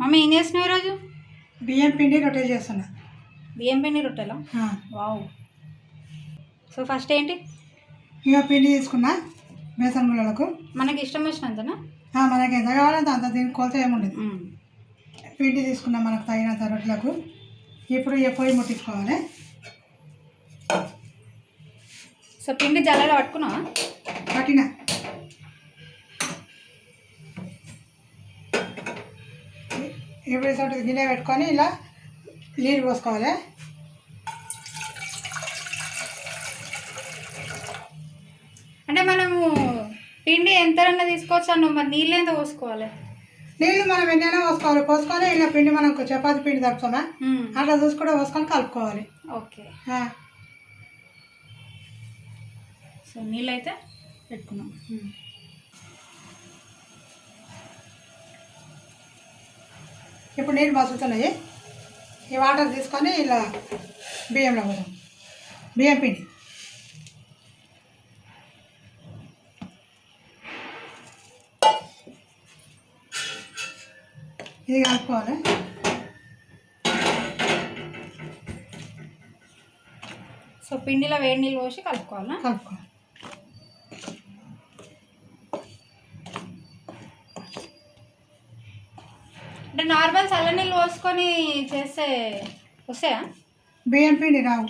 Mummy ఏం చేస్తున్నావు ఈరోజు? బియ్యం పిండి రొట్టెలు చేస్తున్నా. బియ్యం పిండి రొట్టెలా. వావ్. సో ఫస్ట్ ఏంటి? ఇక పిండి తీసుకున్నా బేసన్ గుళ్ళలకు మనకి ఇష్టం వచ్చినంతనా? మనకి ఎంత కావాలంటే అంత దీనికి కొలత ఏముండదు పిండి తీసుకున్నాం మనకు తగినంత రొట్టెలకు. ఇప్పుడు ఇక పొయ్యి ముట్టించుకోవాలి. సో పిండి జల్లెడ పట్టుకున్నావా? పట్టిన. ఇప్పుడు ఇటువంటి గిన్నె పెట్టుకొని ఇలా నీళ్ళు పోసుకోవాలి. అంటే మనము పిండి ఎంతరన్నా తీసుకోవచ్చు అన్న మరి నీళ్ళు ఎంత పోసుకోవాలి? నీళ్ళు మనం ఎన్నైనా పోసుకోవాలి. పోసుకొని ఇలా పిండి మనకు చపాతి పిండి తప్పుతామా అట్లా చూసుకుంటే పోసుకొని కలుపుకోవాలి. ఓకే. సో నీళ్ళు అయితే పెట్టుకున్నాం ఇప్పుడు నీళ్ళు మసులుతున్నాయి ఈ వాటర్ తీసుకొని ఇలా బియ్యంలో పోదాం బియ్యం పిండి. ఇది కలుపుకోవాలి. సో పిండిలో వేడి నీళ్ళు పోసి కలుపుకోవాలా? కలుపుకోవాలి. అంటే నార్మల్ చల్ల నీళ్ళు పోసుకొని చేస్తే వస్తాయా? బియ్యం పిండి రావు.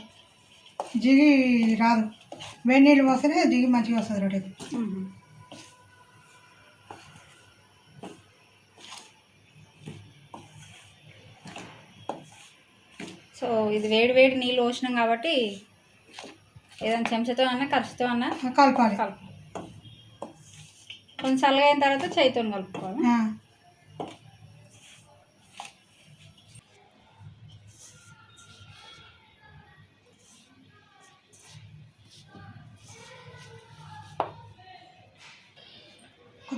జిగి రాదు. వేడి నీళ్ళు పోస్తేనే జిగి మంచిగా వస్తుంది రొట్టెకి సో ఇది వేడి వేడి నీళ్ళు పోసినాం కాబట్టి ఏదైనా చెంచాతో అన్నా ఖర్చుతో అన్నా కలపాలి. కలుపు కొంచెం చల్లగా అయిన తర్వాత చేయితో కలుపుకోవాలి.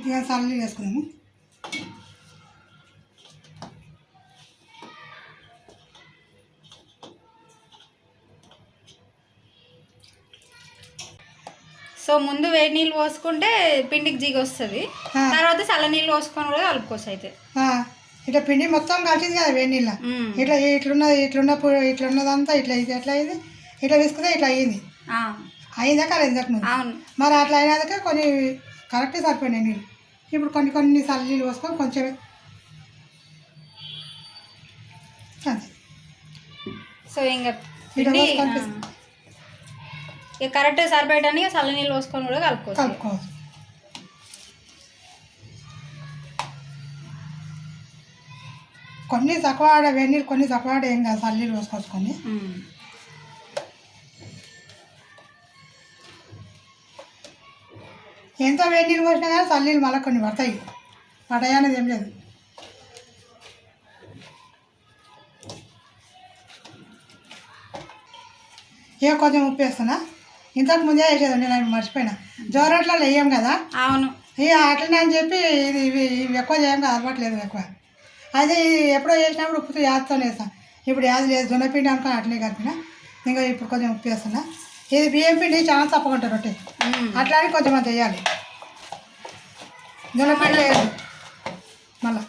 కొద్దిగా చల్లి వేసుకున్నాము సో ముందు వేడి నీళ్ళు పోసుకుంటే పిండికి జిగి వస్తుంది. తర్వాత చల్ల నీళ్ళు పోసుకొని కూడా కలుపుకోవచ్చు అయితే. ఇట్లా పిండి మొత్తం కలిసింది కదా వేడి నీళ్ళ. ఇట్లా ఇట్లున్నది ఇట్లున్న పు- ఇట్లున్నదంతా ఇట్లా ఇది ఎట్లా అయింది ఇట్లా తీసుకుంటే ఇట్లా అయ్యింది ఆ, అయిందా కాలేదు ఇంతకు మరి అట్లా అయినాక కొన్ని కరెక్ట్ సరిపోయినాయి నీళ్ళు. ఇప్పుడు కొన్ని కొన్ని చల్ల నీళ్ళు పోసుకొని కొంచెం అంతే. సో ఇంకా. ఇక కరెక్ట్ సరిపోయడానికి చల్ల నీళ్ళు పోసుకొని కూడా కలుపుకోవచ్చు. కలుపుకోవచ్చు. కొన్ని తక్కువ ఆడ వేడి నీళ్ళు కొన్ని తక్కువ ఆడ ఏం కాదు చల్ల నీళ్ళు పోసుకోవచ్చు ఎంత వేడి నీళ్ళు పోసినా కానీ చల్ల నీళ్ళు మళ్ళీ కొన్ని పడతాయి. అనేది ఏం లేదు. ఇక కొంచెం ఉప్పు వేస్తున్నా? ఇంతకు ముందే వేసేదండి నేను మర్చిపోయినా. జోరట్లలో వేయం కదా? అవును. ఇక అట్లనే అని చెప్పి ఇది ఇవి ఇవి ఎక్కువ చేయం కదా అలవాట్లేదు ఎక్కువ. అదే ఇది ఎప్పుడో చేసినప్పుడు ఉప్పుతో యాదతో వేస్తాను ఇప్పుడు యాద లేదు జొన్నపిండి అనుకొని అట్లనే కలిపిన. ఇంకా ఇప్పుడు కొంచెం ఉప్పు వేస్తున్నా. ఇది బియ్యం పిండి చాలా తప్పకుండా రొట్టె. మ్మ్. అట్లా అని కొంచెం అంత వేయాలి. జొన్నపిండి వేయాలి. మళ్ళా.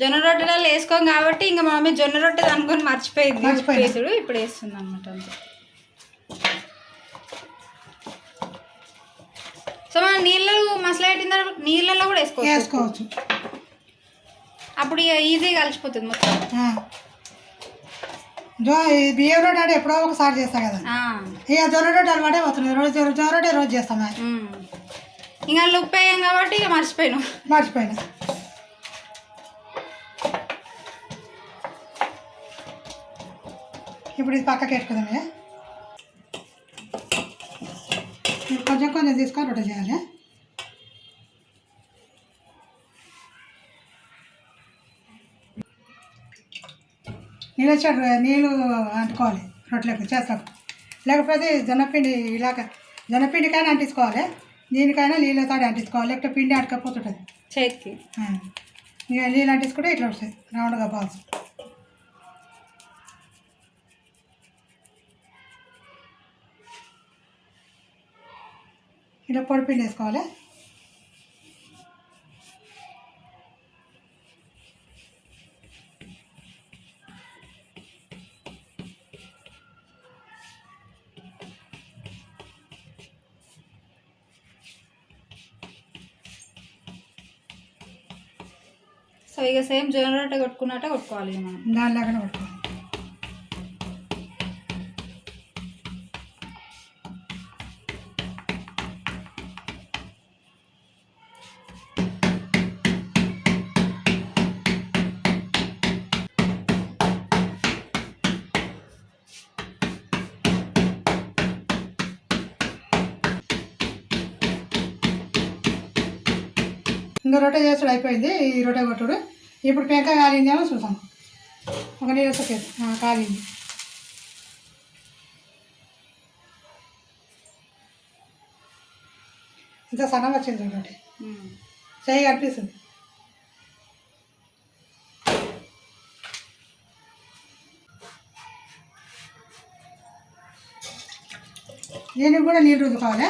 జొన్న రొట్టెలలో వేసుకోం కాబట్టి ఇంకా మా మమ్మీ జొన్న రొట్టె అనుకొని మర్చిపోయింది. వేసుడు ఇప్పుడు వేస్తుంది అనమాట సో మనం నీళ్ళు మసలా పెట్టిన తర్వాత నీళ్ళల్లో కూడా వేసుకోవచ్చు. వేసుకోవచ్చు. అప్పుడు ఇక ఈజీగా కలిసిపోతుంది మొత్తం. జో బియ్యం రొట్టె అంటే ఎప్పుడో ఒకసారి చేస్తా కదా. ఇక జొన్న రొట్టె అలవాటే పోతుంది. రోజు జొన్న రోజు చేస్తాం అది. ఇంకా ఉప్పు వేయం కాబట్టి ఇక మర్చిపోయాను. మర్చిపోయినా. ఇప్పుడు ఇది పక్కకి పెట్టుకుందామే ఇప్పుడు కొంచెం కొంచెం తీసుకొని రొట్టె చేయాలి. నీళ్ళు వచ్చాడు నీళ్ళు అంటుకోవాలి. రొట్టెలకు చేస్తాకు లేకపోతే జొన్నపిండి ఇలాగ జొన్నపిండికైనా అంటించుకోవాలి. దీనికైనా నీళ్ళతో అంటించుకోవాలి. లేకపోతే పిండి అడకపోతుంటుంది చేతికి. ఇక నీళ్ళు అంటించుకుంటే ఇట్లా వస్తాయి. రౌండ్గా బాల్స్. ఇలా పొడి పిండి వేసుకోవాలి. సో ఇక సేమ్ జొన్న రొట్టె కొట్టుకున్నట్టే కొట్టుకోవాలి మనం. దానిలాగానే కొట్టుకోవాలి. ఇంకా రొట్టె చేసుడు అయిపోయింది. ఈ రొట్టె కొట్టుడు. ఇప్పుడు పెంక కాలిందేమో చూసాం ఒక నీళ్ళు సొక్కేది కాలింది. ఇంత సన్నం వచ్చింది ఉమ్. చేయి కనిపిస్తుంది. దీనికి కూడా నీళ్ళు రుద్దుకోవాలి.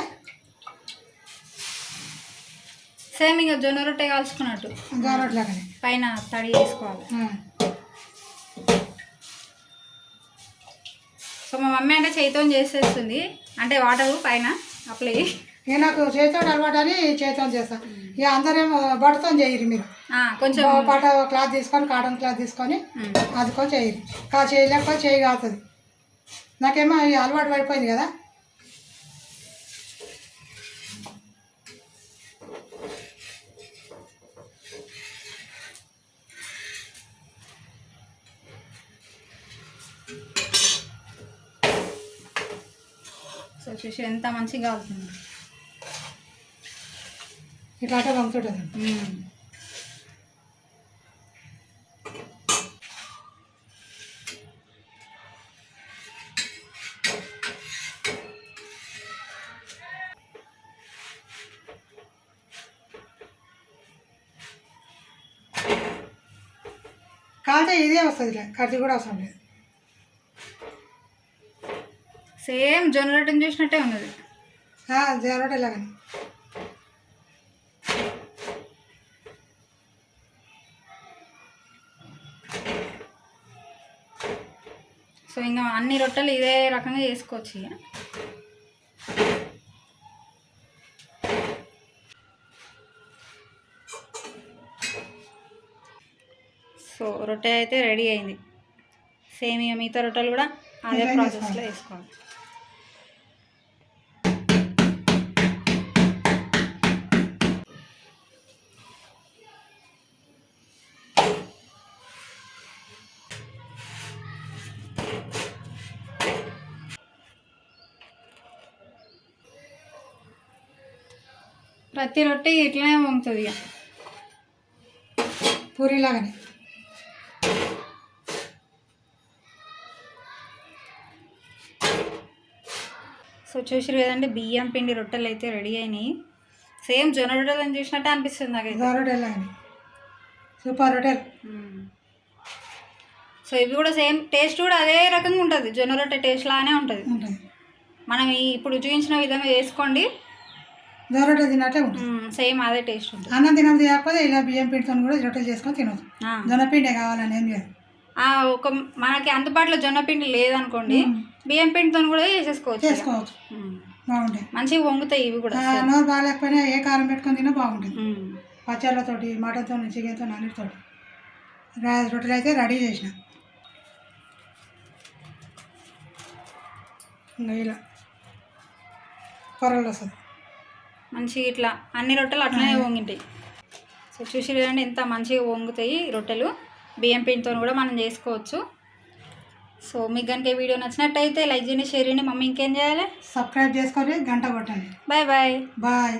సేమ్ ఇక జొన్న రొట్టె కాల్చుకున్నట్టు. జారట్లాగానే పైన తడి చేసుకోవాలి. సో మా మమ్మీ అంటే చేతితో చేసేస్తుంది. అంటే వాటర్ పైన అప్లై ఇక నాకు చేతితో అలవాటు అని చేతితో చేస్తాను ఇక అందరేమో బట్టతో చేయరు మీరు. కొంచెం పాట క్లాత్ తీసుకొని కాటన్ క్లాత్ తీసుకొని. అదుకో చేయరు కా చేయలేకపోతే చేయి కాలుతుంది నాకేమో అలవాటు పడిపోయింది కదా. సో చూసి ఎంత మంచిగా అవుతుంది. ఇట్లా అంటే పంపుతుంటుంది. కాకపోతే ఇదే వస్తుంది కత్తి కూడా అవసరం లేదు. సేమ్ జొన్న రొట్టెని చూసినట్టే ఉన్నది. జరగడం ఇలాగని సో ఇంకా అన్ని రొట్టెలు ఇదే రకంగా చేసుకోవచ్చు ఇక. సో రొట్టె అయితే రెడీ అయింది. సేమ్ ఇక మిగతా రొట్టెలు కూడా అదే ప్రాసెస్లో వేసుకోవాలి. ప్రతి రొట్టె ఇట్లనే వంగుతుంది ఇక పూరిలాగానే. సో చూసారు కదండి బియ్యం పిండి రొట్టెలు అయితే రెడీ అయినాయి. సేమ్ జొన్న రొట్టెలు అని చూసినట్టే అనిపిస్తుంది జరగడం ఇలాగని సూపర్ మ్మ్. సో ఇవి కూడా సేమ్ టేస్ట్ కూడా అదే రకంగా ఉంటుంది. జొన్న రొట్టె టేస్ట్ లానే ఉంటుంది. మనం ఇప్పుడు చూపించిన విధంగా చేసుకోండి. జరగడం తిన్నట్టే ఉంటుంది. సేమ్ అదే టేస్ట్ ఉంటుంది. అన్నం తినదు కాకపోతే ఇలా బియ్యం పిండితో కూడా రొట్టెలు చేసుకొని తినవచ్చు ఆ. జొన్నపిండే కావాలని ఏం లేదు. ఒక మనకి అందుబాటులో జొన్న పిండి లేదనుకోండి. బియ్యం పిండితో కూడా చేసేసుకోవచ్చు. చేసుకోవచ్చు. బాగుంటాయి. మంచిగా వంగుతాయి ఇవి కూడా నోరు బాగాలేకపోయినా ఏ కారం పెట్టుకొని తిన్నా బాగుంటుంది. పచ్చళ్ళతోటి మటన్తో చికెన్తో అన్నిటితోటి. రొట్టెలు అయితే రెడీ చేసిన. ఇంకా ఇలా. పొరలు వస్తుంది. మంచిగా ఇట్లా అన్ని రొట్టెలు అట్లనే వంగింటాయి. సో చూసి కదండి ఎంత మంచిగా వంగుతాయి రొట్టెలు. బియ్యం పిండితో కూడా మనం చేసుకోవచ్చు. సో మీకు కనుక ఈ వీడియో నచ్చినట్టయితే లైక్ చేయండి షేర్ చేయండి. మమ్మీ ఇంకేం చేయాలి? సబ్స్క్రైబ్ చేసుకొని గంట కొట్టండి. Bye bye. బాయ్.